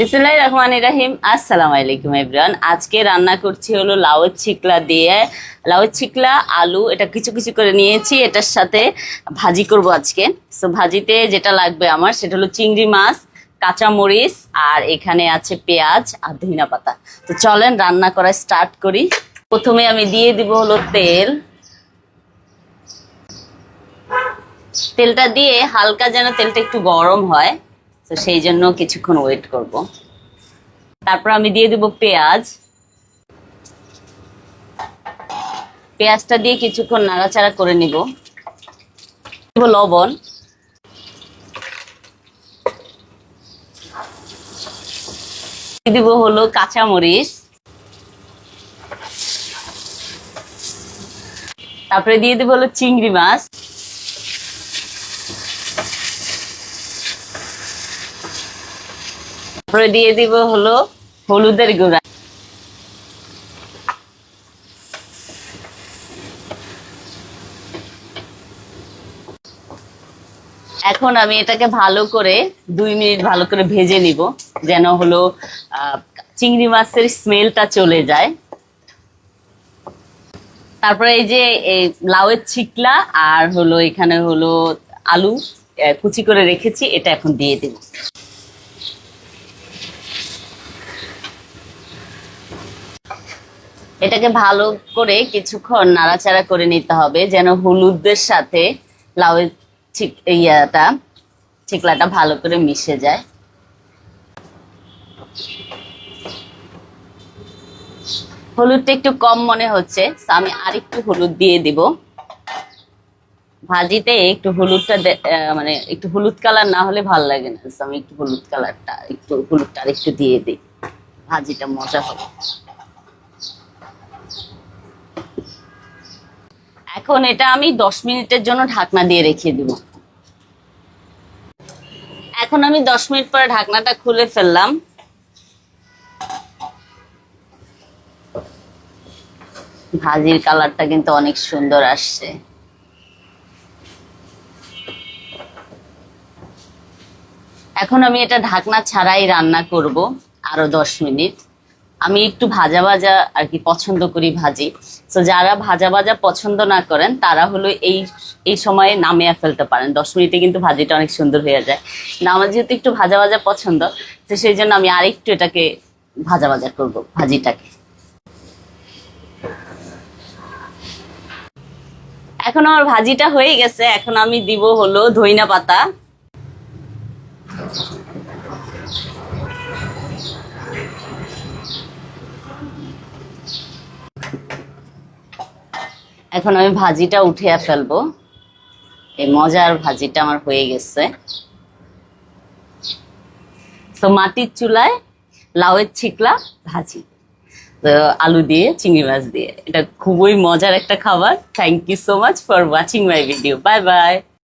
বিসমুল্লাহ রহমান রাহিম। আসসালামু আলাইকুম এভরিওয়ান আজকে রান্না করছি হলো লাউয়ের ছিকলা দিয়ে। লাউয়ের ছিকলা, আলু, এটা কিছু কিছু করে নিয়েছি। এটার সাথে ভাজি করব আজকে। সো ভাজিতে যেটা লাগবে আমার, সেটা হলো চিংড়ি মাছ কাঁচা মরিচ আর এখানে আছে পেঁয়াজ আর ধনিয়া পাতা। তো চলেন, রান্না করা স্টার্ট করি। প্রথমে আমি দিয়ে দিব হলো তেল। তেলটা দিয়ে হালকা যেন তেলটা একটু গরম হয়। তো সেই জন্য কিছুক্ষণ ওয়েট করব। তারপর আমি দিয়ে দেব পেঁয়াজ। পেঁয়াজটা দিয়ে কিছুক্ষণ নাড়াচাড়া করে নিব। লবণ। দিব হলো কাঁচামরিচ। তারপরে দিয়ে দেবো হলো চিংড়ি মাছ। তারপরে দিয়ে দিব হলো হলুদের গুঁড়া। এখন আমি এটাকে ভালো করে দুই মিনিট ভালো করে ভেজে নিব, যেন হলো চিংড়ি মাছের স্মেলটা চলে যায়। তারপরে এই যে লাউয়ের ছিকলা আর হলো এখানে হলো আলু কুচি করে রেখেছি, এটা এখন দিয়ে দেব। এটাকে ভালো করে কিছুক্ষণ নাড়াচাড়া করে নিতে হবে, যেন হলুদের সাথে লাউয়ের চিক ইয়াটা চিকলাটা ভালো করে মিশে যায়। হলুদটা একটু কম মনে হচ্ছে আমি আরেকটু হলুদ দিয়ে দিব। ভাজিতে একটু হলুদটা মানে একটু হলুদ কালার না হলে ভালো লাগে না আমি একটু হলুদ কালারটা, একটু হলুদটা আরেকটু দিয়ে দিই। ভাজিটা মজা হবে। এখন এটা আমি দশ মিনিটের জন্য ঢাকনা দিয়ে রেখে দিব। এখন আমি দশ মিনিট পরে ঢাকনাটা খুলে ফেললাম। ভাজির কালারটা কিন্তু অনেক সুন্দর আসছে। এখন আমি এটা ঢাকনা ছাড়াই রান্না করব আরও দশ মিনিট। আমি একটু ভাজা ভাজা আর কি পছন্দ করি ভাজি। তো যারা ভাজা ভাজা পছন্দ না করেন, তারা হলো এই এই সময়ে নামিয়ে ফেলতে পারেন। দশ মিনিটে কিন্তু ভাজিটা অনেক সুন্দর হয়ে যায়। না, আমার যেহেতু একটু ভাজা ভাজা পছন্দ, তো সেই জন্য আমি আরেকটু এটাকে ভাজা ভাজা করব, ভাজিটাকে। এখন আমার ভাজিটা হয়ে গেছে। এখন আমি দিব হলো ধইনা পাতা। এখন আমি ভাজিটা উঠিয়ে ফেলব। এই মজার ভাজিটা আমার হয়ে গেছে। তো মাটির চুলায় লাউয়ের ছিকলা ভাজি। তো আলু দিয়ে, চিংড়ি মাছ দিয়ে। এটা খুবই মজার একটা খাবার। Thank you so much for watching my video bye bye